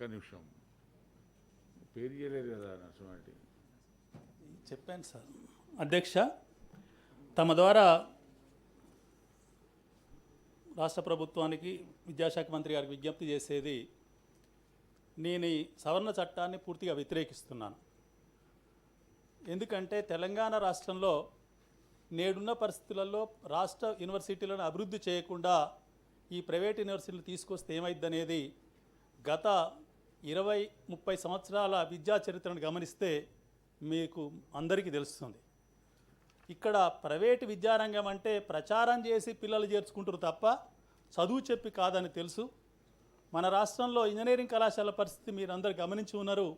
ఒక్క నిమిషం. పేరు చేయలేదు కదా నరసింహారెడ్డి. చెప్పాను సార్. అధ్యక్ష తమ ద్వారా రాష్ట్ర ప్రభుత్వానికి విద్యాశాఖ మంత్రి గారికి విజ్ఞప్తి చేసేది నేను ఈ సవరణ చట్టాన్ని పూర్తిగా వ్యతిరేకిస్తున్నాను. ఎందుకంటే తెలంగాణ రాష్ట్రంలో నేడున్న పరిస్థితులలో రాష్ట్ర యూనివర్సిటీలను అభివృద్ధి చేయకుండా ఈ ప్రైవేట్ యూనివర్సిటీలు తీసుకొస్తే ఏమైందనేది గత ఇరవై ముప్పై సంవత్సరాల విద్యా చరిత్రను గమనిస్తే మీకు అందరికీ తెలుస్తుంది. ఇక్కడ ప్రైవేటు విద్యారంగం అంటే ప్రచారం చేసి పిల్లలు చేర్చుకుంటారు తప్ప చదువు చెప్పి కాదని తెలుసు. మన రాష్ట్రంలో ఇంజనీరింగ్ కళాశాల పరిస్థితి మీరు అందరు గమనించి ఉన్నారు.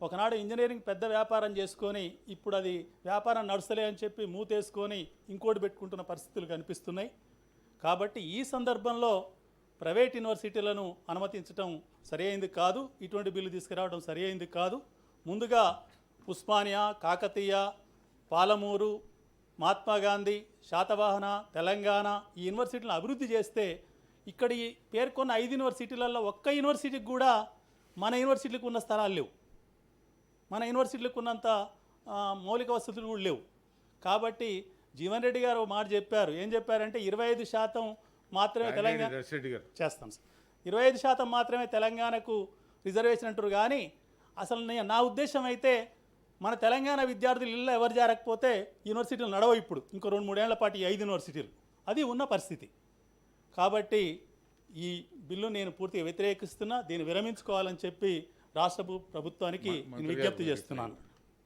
ఒకనాడు ఇంజనీరింగ్ పెద్ద వ్యాపారం చేసుకొని ఇప్పుడు అది వ్యాపారం నడుస్తలే అని చెప్పి మూతేసుకొని ఇంకోటి పెట్టుకుంటున్న పరిస్థితులు కనిపిస్తున్నాయి. కాబట్టి ఈ సందర్భంలో ప్రైవేట్ యూనివర్సిటీలను అనుమతించడం సరైనది కాదు. ఇటువంటి బిల్లు తీసుకురావడం సరైనది కాదు. ముందుగా ఉస్మానియా కాకతీయ పాలమూరు మహాత్మా గాంధీ శాతవాహన తెలంగాణ ఈ యూనివర్సిటీలను అభివృద్ధి చేస్తే ఇక్కడి పేర్కొన్న ఐదు యూనివర్సిటీలలో ఒక్క యూనివర్సిటీకి కూడా మన యూనివర్సిటీలకు ఉన్న స్థలాలు లేవు. మన యూనివర్సిటీలకు ఉన్నంత మౌలిక వసతులు కూడా లేవు. కాబట్టి జీవన్ రెడ్డి గారు మాట చెప్పారు. ఏం చెప్పారంటే ఇరవై ఐదు శాతం మాత్రమే తెలంగాణ చేస్తాం సార్. ఇరవై ఐదు శాతం మాత్రమే తెలంగాణకు రిజర్వేషన్ అంటారు కానీ అసలు నే- నా ఉద్దేశం అయితే మన తెలంగాణ విద్యార్థులు ఇళ్ళ ఎవరు జారకపోతే యూనివర్సిటీలు నడవ ఇప్పుడు. ఇంకో రెండు మూడేళ్ళ పాటు ఈ ఐదు యూనివర్సిటీలు. అది ఉన్న పరిస్థితి. కాబట్టి ఈ బిల్లు నేను పూర్తిగా వ్యతిరేకిస్తున్నా దీన్ని విరమించుకోవాలని చెప్పి రాష్ట్ర ప్రభు- ప్రభుత్వానికి విజ్ఞప్తి చేస్తున్నాను.